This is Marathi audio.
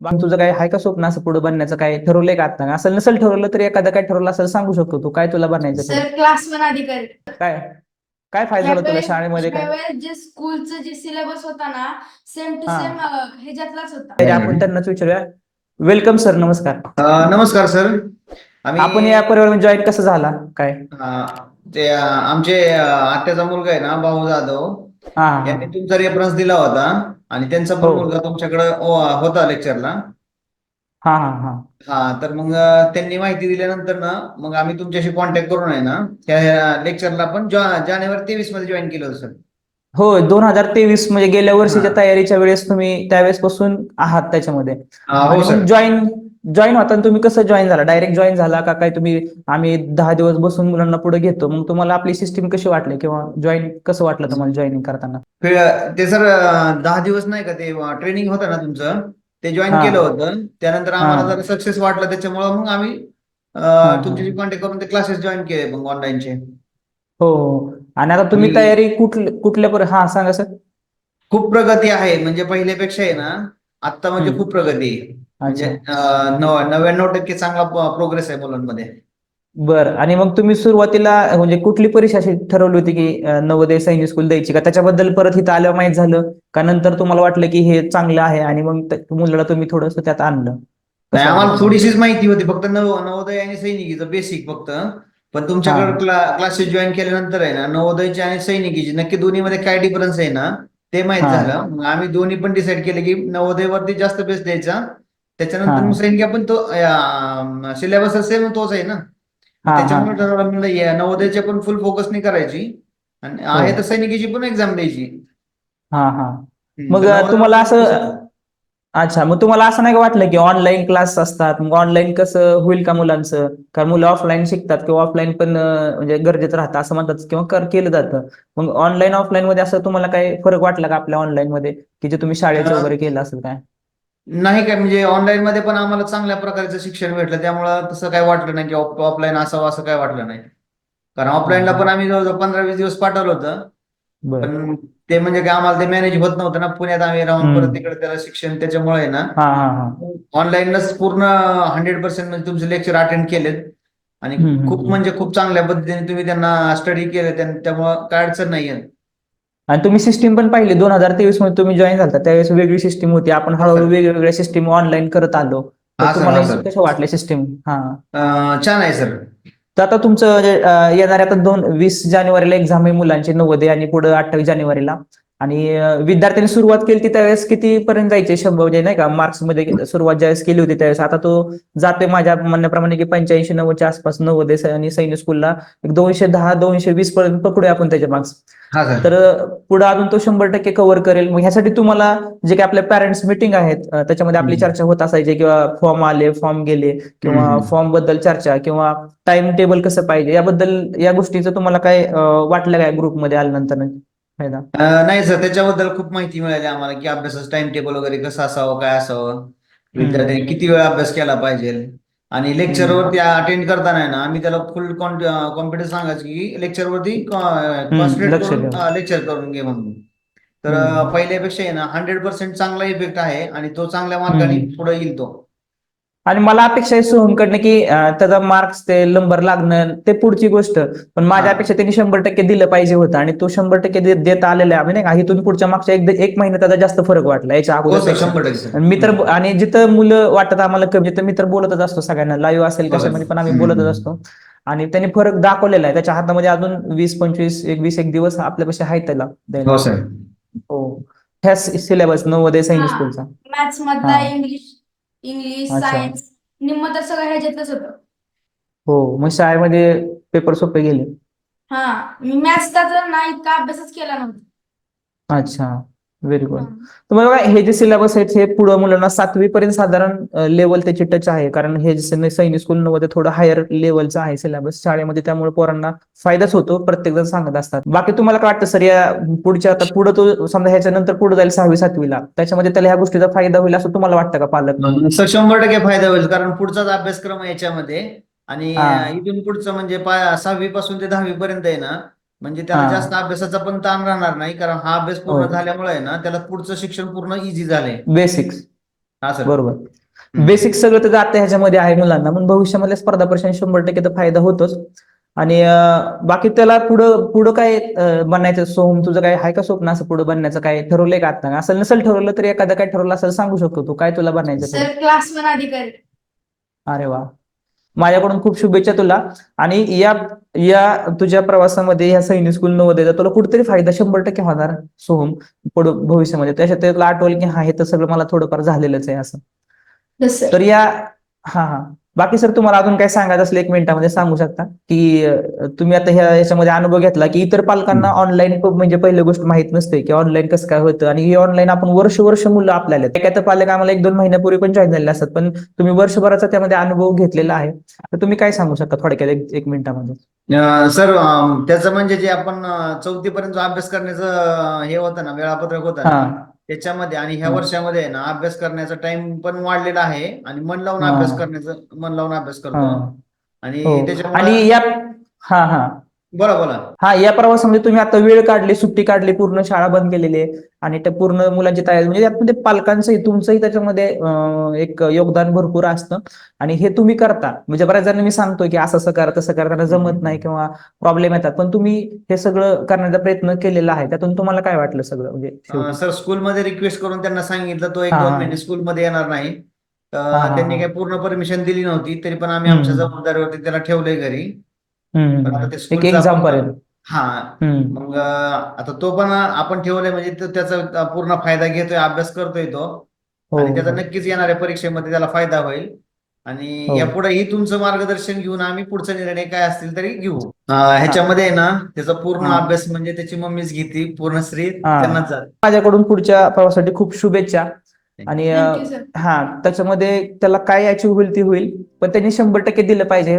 मग तुझं काय आहे का स्वप्न असं पुढे बनण्याचं काय ठरवलंय का आता असं नसेल ठरवलं तरी एखादं काय ठरवलं असं सांगू शकतो तू. काय तुला बनायचं? सर क्लास वन अधिकारी काय? काय फायदा झाला तुला शाळेमध्ये काय? जे स्कूलचं जे सिलेबस होता ना सेम टू हा. सेम ह्याच्यातलाच होता. आपण त्यांनाच विचारूया. वेलकम सर नमस्कार. अ, नमस्कार सर आम्ही आपण या परिवारामध्ये जॉईन कसं झाला? काय? अ, ते अ, आमचे अ, आत्याचा मुलगा आहे ना भाऊ जाधव. यांनी हा. तुमचा रेफरन्स दिला होता आणि त्यांचा पण हो. मुलगा तुमच्याकडे होता लेक्चरला हा हा हा. हा तर मग त्यांनी माहिती दिल्यानंतर ना मग आम्ही तुमच्याशी कॉन्टॅक्ट करून आहे ना त्या लेक्चरला पण जानेवारी तेवीसमध्ये जॉईन केलं होतं सर. हो दोन हजार तेवीस म्हणजे गेल्या वर्षीच्या हा. तयारीच्या वेळेस तुम्ही त्यावेळेस पासून आहात त्याच्यामध्ये. हा, हो जॉईन जॉईन होताना तुम्ही कसं जॉईन झाला? डायरेक्ट जॉईन झाला का काय तुम्ही आम्ही दहा दिवस बसून मुलांना पुढे घेतो? मग तुम्हाला आपली सिस्टीम कशी वाटली किंवा जॉईन कसं वाटलं तुम्हाला जॉईनिंग करताना? ते सर दहा दिवस नाही का ते ट्रेनिंग होतं ना तुमचं? ते जॉईन. केलं होतं. त्यानंतर आम्हाला. जरा सक्सेस वाटलं. त्याच्यामुळं मग आम्ही. तुमच्याशी कॉन्टॅक्ट करून ते क्लासेस जॉईन केले मग ऑनलाईनचे हो हो. आणि आता तुम्ही तयारी कुठल्या कुठल्या हा सांगा सर खूप प्रगती आहे. म्हणजे पहिल्यापेक्षा आहे ना आता म्हणजे. खूप प्रगती आहे. म्हणजे नव्याण्णव टक्के चांगला प्रोग्रेस आहे मुलांमध्ये. बरं. आणि मग तुम्ही सुरुवातीला म्हणजे कुठली परीक्षा अशी ठरवली होती की नवोदय सैनिक स्कूल द्यायची का? त्याच्याबद्दल परत इथं आल्यावर माहीत झालं का? नंतर तुम्हाला वाटलं की हे चांगलं आहे आणि मग मुलाला तुम्ही थोडंसं त्यात आणलं? नाही आम्हाला? थोडीशीच माहिती होती. फक्त नव नवोदय आणि सैनिकीचं बेसिक फक्त. पण तुमच्याकडे क्ला क्लासेस जॉईन केल्यानंतर आहे ना नवोदयची आणि सैनिकीची नक्की दोन्हीमध्ये काय डिफरन्स आहे ना? ते माहीत हा. झालं मग आम्ही दोन्ही पण डिसाईड केले की नवोदयवरती जास्त बेस द्यायचा त्याच्यानंतर हा. मग सैनिकी पण तो सिलेबस सेम तोच आहे ना हा, हा. त्याच्यामुळे ठरवलं म्हणलं या नवोदयच्या पण फुल फोकस नाही करायची आणि आहे हो. तर सैनिकीची पण एक्झाम द्यायची हा हा हम्म, मग तर नवोदय तुम्हाला असं अच्छा मग तुम्हाला असं नाही का वाटलं की ऑनलाईन क्लास असतात मग ऑनलाईन कसं होईल का मुलांचं? कारण मुलं ऑफलाईन शिकतात किंवा ऑफलाईन पण अं, म्हणजे गरजेचं राहतं असं म्हणतात किंवा कर केलं जातं. मग ऑनलाईन ऑफलाईन मध्ये असं तुम्हाला काय फरक वाटला का आपल्या ऑनलाईन मध्ये? की जे तुम्ही शाळेचं अं, वगैरे केलं असेल काय? नाही काय म्हणजे ऑनलाईन मध्ये पण आम्हाला चांगल्या प्रकारचं शिक्षण भेटलं. त्यामुळं तसं काय वाटलं नाही की ऑफलाईन असावं असं काय वाटलं नाही. कारण ऑफलाईनला पण आम्ही जवळजवळ पंधरा वीस दिवस पाठवलं होतं. बरं. पण ते म्हणजे काय आम्हाला ते मॅनेज होत नव्हतं ना. पुण्यात आम्ही राहून हम्म. परत तिकडे त्याला शिक्षण त्याच्यामुळे ना. हा हा हा. ऑनलाईनच पूर्ण हंड्रेड पर्सेंट म्हणजे तुमचे लेक्चर अटेंड केलेत. आणि हम्म, हम्म, खूप हम्म. म्हणजे खूप चांगल्या पद्धतीने तुम्ही त्यांना स्टडी केले. त्यामुळं काय अडचण नाहीये. आणि तुम्ही सिस्टीम पण पाहिली. दोन हजार तेवीसमध्ये तुम्ही जॉईन झाला त्यावेळेस वेगळी सिस्टीम होती. आपण हळूहळू. वेगवेगळ्या सिस्टीम ऑनलाईन करत आलो. हा, तुम्हाला सर. कशा वाटल्या सिस्टीम हा. अं, छान आहे सर तर आता तुमचं येणाऱ्या आता दोन वीस जानेवारीला एक्झाम आहे मुलांची नव्वदे आणि पुढे अठ्ठावीस जानेवारीला. आणि विद्यार्थ्यांनी सुरुवात केली होती त्यावेळेस किती पर्यंत जायचे? शंभर म्हणजे नाही का? मार्क्समध्ये सुरुवात ज्यावेळेस केली होती त्यावेळेस. आता तो जातोय माझ्या म्हणण्याप्रमाणे की पंच्याऐंशी नव्वदच्या आसपास नव्वदे आणि सैनिक स्कूलला एक दोनशे दहा दोनशे वीस पर्यंत पकडूया आपण त्याचे मार्क्स हा तर पुढे अजून तो शंभर टक्के कव्हर करेल. मग ह्यासाठी तुम्हाला जे काही आपल्या पॅरेंट्स मिटिंग आहेत त्याच्यामध्ये आपली. चर्चा होत असायची किंवा फॉर्म आले फॉर्म गेले किंवा. फॉर्मबद्दल चर्चा किंवा टाइम टेबल कसं पाहिजे? याबद्दल या गोष्टीचं तुम्हाला काय वाटलं काय ग्रुपमध्ये आल्यानंतर फायदा. अं, नाही सर त्याच्याबद्दल खूप माहिती मिळाली आम्हाला की अभ्यासाचं टाइम टेबल वगैरे कसं असावं काय असावं. विद्यार्थ्यांनी किती वेळ अभ्यास केला पाहिजे? आणि लेक्चरवरती अटेंड करताना आहे ना आम्ही त्याला फुल कॉन्फिडन्स सांगायचं की लेक्चरवरती कॉन्सन्ट्रेट लक्ष करून द्या. लेक्चर करून घे म्हणून. तर हम्म. अं, पहिल्यापेक्षा आहे ना हंड्रेड पर्सेंट चांगला इफेक्ट आहे आणि तो चांगल्या मार्गाने हम्म. पुढे येईल तो. आणि मला अपेक्षा आहे सोहमकडनं की त्याचा मार्क्स ते नंबर लागणं ते पुढची गोष्ट पण माझ्या. अपेक्षा त्यांनी शंभर टक्के दिलं पाहिजे होतं आणि तो शंभर टक्के दे- देत आलेला आहे आम्ही नाही का इथून पुढच्या मागच्या एक एक महिना त्याचा जास्त फरक वाटला याच्या हो सर अगोदर शंभर टक्के सर आणि मी तर आणि जिथं मुलं वाटत आम्हाला कमी तर मी तर बोलतच असतो सगळ्यांना लाईव्ह असेल हो. कशामध्ये पण आम्ही हम्म. बोलतच असतो आणि त्यांनी फरक दाखवलेला आहे त्याच्या हातामध्ये अजून वीस पंचवीस एक वीस एक दिवस आपल्यापाशी आहेत त्याला द्यायला हो सर हो ह्या सिलेबस नवोदय सैनिक हा. स्कूलचा मॅथ्स मधला हा. इंग्लिश इंग्लिश अच्छा. सायन्स निम्म तर सगळं ह्याच्यातलंच होतं. हो मग शाळेमध्ये पेपर सोपे गेले. हा मी मॅथ्सचा तर ना इतका अभ्यासच केला नव्हता. अच्छा. Very good. तर बघा हे जे सिलेबस आहेत हे पुढं मुलांना सातवी पर्यंत साधारण लेवल त्याची टच आहे. कारण हे जे सैनिक स्कूल मध्ये थोडं हायर लेवलचं आहे सिलेबस शाळेमध्ये त्यामुळे पोरांना फायदाच होतो. प्रत्येक जण सांगत असतात. बाकी तुम्हाला काय वाटतं सर या पुढच्या आता पुढे तो समजा ह्याच्या नंतर पुढे जाईल सहावी सातवीला. त्याच्यामध्ये त्याला ह्या गोष्टीचा फायदा होईल असं तुम्हाला वाटतं का पालक? सर शंभर टक्के फायदा होईल. कारण पुढचाच अभ्यासक्रम आहे याच्यामध्ये. आणि हा. इथून पुढचं म्हणजे पा- सहावी पासून ते दहावी पर्यंत आहे ना म्हणजे त्याला. जास्त अभ्यासाचा पण ताण राहणार नाही कारण हा अभ्यास पूर्ण हो. झाल्यामुळे ना त्याला पुढचं शिक्षण पूर्ण इझी झालंय. बेसिक्स हा सर बरोबर. बेसिक सगळं तर आता ह्याच्यामध्ये आहे मुलांना पण भविष्यामध्ये स्पर्धा परीक्षा शंभर टक्के तर फायदा होतोच. आणि बाकी त्याला पुढं पुढं काय बनायचं? सोहम तुझं काय आहे का स्वप्न असं पुढं बनण्याचं काय ठरवलंय का आता? असं नसेल ठरवलं तरी एखादं काय ठरवलं असेल सांगू शकतो तू. काय तुला बनायचं क्लासमन अधिकारी. अरे वा. माझ्याकडून खूप शुभेच्छा तुला. आणि या या तुझ्या प्रवासामध्ये या सैनिक स्कूल नवोदयचा तुला कुठेतरी फायदा शंभर टक्के होणार सोहम पुढं भविष्यामध्ये. त्याच्यात तुला आठवलं की हा हे तर सगळं मला थोडंफार झालेलंच आहे असं. तर या हा हा. बाकी सर तुम्हाला अजून काय सांगायचं असलं एक मिनिटामध्ये सांगू शकता? की तुम्ही आता ह्या याच्यामध्ये अनुभव घेतला की इतर पालकांना ऑनलाईन म्हणजे पहिली गोष्ट माहीत नसते की ऑनलाईन कसं काय होतं आणि हे ऑनलाईन आपण वर्ष वर्ष मुलं आपल्याला. काय तर पालक आम्हाला एक दोन महिन्यापूर्वी पण जॉईन झालेले असतात पण तुम्ही वर्षभराचा त्यामध्ये अनुभव घेतलेला आहे. तर तुम्ही काय सांगू शकता थोडक्यात एक मिनिटामध्ये? सर त्याचं म्हणजे जे आपण चौथी पर्यंत अभ्यास करण्याचं हे होतं ना वेळापत्रक होतं त्याच्यामध्ये आणि ह्या. वर्षामध्ये आहे ना अभ्यास करण्याचा टाइम पण वाढलेला आहे आणि मन लावून हा. अभ्यास करण्याचं मन लावून अभ्यास करतो हा आणि हो त्याच्यामुळे आणि या हा हा बोला बोला. हा या प्रवासामध्ये तुम्ही आता वेळ काढली सुट्टी काढली पूर्ण शाळा बंद केलेली आहे आणि त्या पूर्ण मुलांची तयारी म्हणजे यामध्ये पालकांचंही तुमचंही त्याच्यामध्ये एक योगदान भरपूर असतं. आणि हे तुम्ही करता. म्हणजे बऱ्याच जणांनी मी सांगतोय की असं असं करा तसं करा त्यांना जमत नाही किंवा प्रॉब्लेम येतात. पण तुम्ही हे सगळं करण्याचा प्रयत्न केलेला आहे. त्यातून तुम्हाला काय वाटलं सगळं? म्हणजे? सर स्कूलमध्ये रिक्वेस्ट करून त्यांना सांगितलं तो एक दोन. महिने स्कूलमध्ये येणार नाही. त्यांनी काही पूर्ण परमिशन दिली नव्हती तरी पण आम्ही. आमच्या जबाबदारीवरती त्याला ठेवलंय घरी. आता. ते एक स्कूलचं एक्झाम आपण- पर्यंत हा हम्म. मग आता तो पण आपण ठेवलाय म्हणजे तो त्याचा पूर्ण फायदा घेतोय अभ्यास करतोय तो हो आणि त्याचा हो. नक्कीच येणाऱ्या परीक्षेमध्ये त्याला फायदा होईल आणि हो. यापुढेही तुमचं मार्गदर्शन घेऊन आम्ही पुढचा निर्णय काय असतील तरी घेऊ अं, ह्याच्यामध्ये आहे ना त्याचा पूर्ण हा. अभ्यास म्हणजे त्याची मम्मीच घेते पूर्ण श्री हा. त्यांनाच जाते माझ्याकडून पुढच्या प्रवासासाठी खूप शुभेच्छा आणि अं. हा त्याच्यामध्ये त्याला काय अचीव होईल ती होईल पण त्यांनी शंभर टक्के दिलं पाहिजे हे